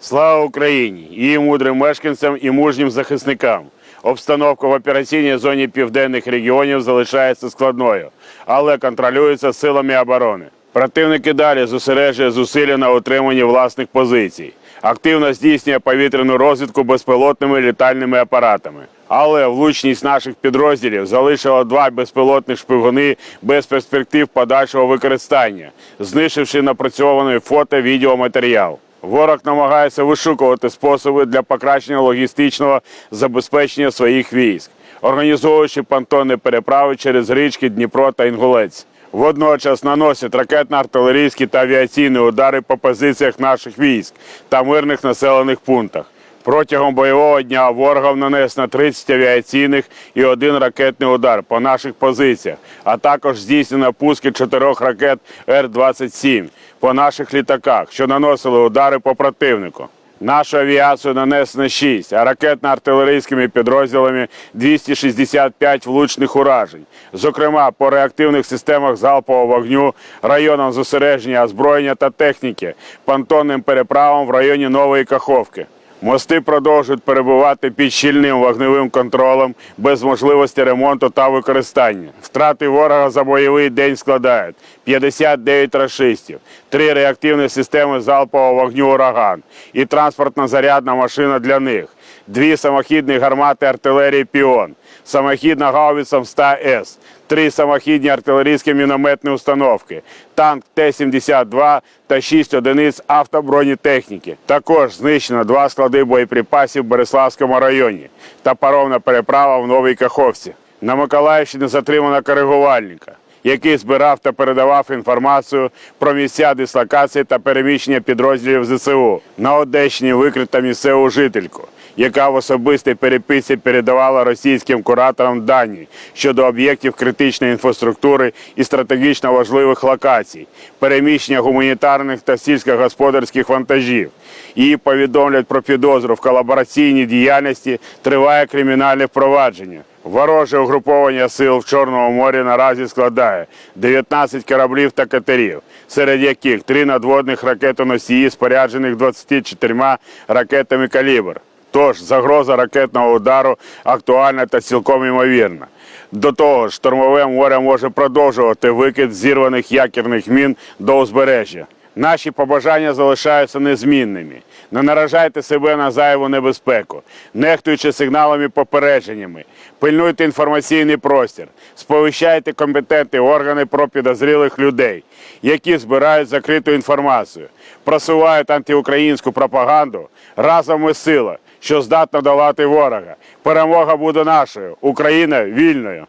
Слава Україні! Її мудрим мешканцям і мужнім захисникам. Обстановка в операційній зоні південних регіонів залишається складною, але контролюється силами оборони. Противник і далі зосереджує зусилля на утриманні власних позицій. Активно здійснює повітряну розвідку безпілотними літальними апаратами. Але влучність наших підрозділів залишила два безпілотних шпигуни без перспектив подальшого використання, знищивши напрацьований фото-відеоматеріал. Ворог намагається вишукувати способи для покращення логістичного забезпечення своїх військ, організовуючи понтонні переправи через річки Дніпро та Інгулець. Водночас наносять ракетно-артилерійські та авіаційні удари по позиціях наших військ та мирних населених пунктах. Протягом бойового дня ворогам нанесено 30 авіаційних і один ракетний удар по наших позиціях, а також здійснено пуски чотирьох ракет Р-27 по наших літаках, що наносили удари по противнику. Нашу авіацію нанесено 6, а ракетно-артилерійськими підрозділами 265 влучних уражень. Зокрема, по реактивних системах залпового вогню, районам зосередження озброєння та техніки, понтонним переправам в районі Нової Каховки. Мости продовжують перебувати під щільним вогневим контролем без можливості ремонту та використання. Втрати ворога за бойовий день складають 59 рашистів, три реактивні системи залпового вогню ураган і транспортна зарядна машина для них, дві самохідні гармати артилерії Піон, самохідна гаубиця МСТА-С, три самохідні артилерійські мінометні установки, танк Т-72 та 6 одиниць автобронетехніки. Також знищено два склади боєприпасів в Береславському районі та паромна переправа в Новій Каховці. На Миколаївщині затримано коригувальника, який збирав та передавав інформацію про місця дислокації та переміщення підрозділів ЗСУ. На Одещині викрито місцеву жительку яка в особистій переписці передавала російським кураторам дані щодо об'єктів критичної інфраструктури і стратегічно важливих локацій, переміщення гуманітарних та сільськогосподарських вантажів. Її повідомлять про підозру в колабораційній діяльності, триває кримінальне впровадження. Вороже угруповання сил в Чорному морі наразі складає 19 кораблів та катерів, серед яких три надводних ракетоносії, споряджених 24 ракетами калібр. Тож загроза ракетного удару актуальна та цілком ймовірна. До того ж, штурмове море може продовжувати викид зірваних якірних мін до узбережжя. Наші побажання залишаються незмінними. Не наражайте себе на зайву небезпеку, нехтуючи сигналами попередженнями, пильнуйте інформаційний простір, сповіщайте компетентні органи про підозрілих людей, які збирають закриту інформацію, просувають антиукраїнську пропаганду. Разом ми сила, що здатна долати ворога. Перемога буде нашою, Україна вільною.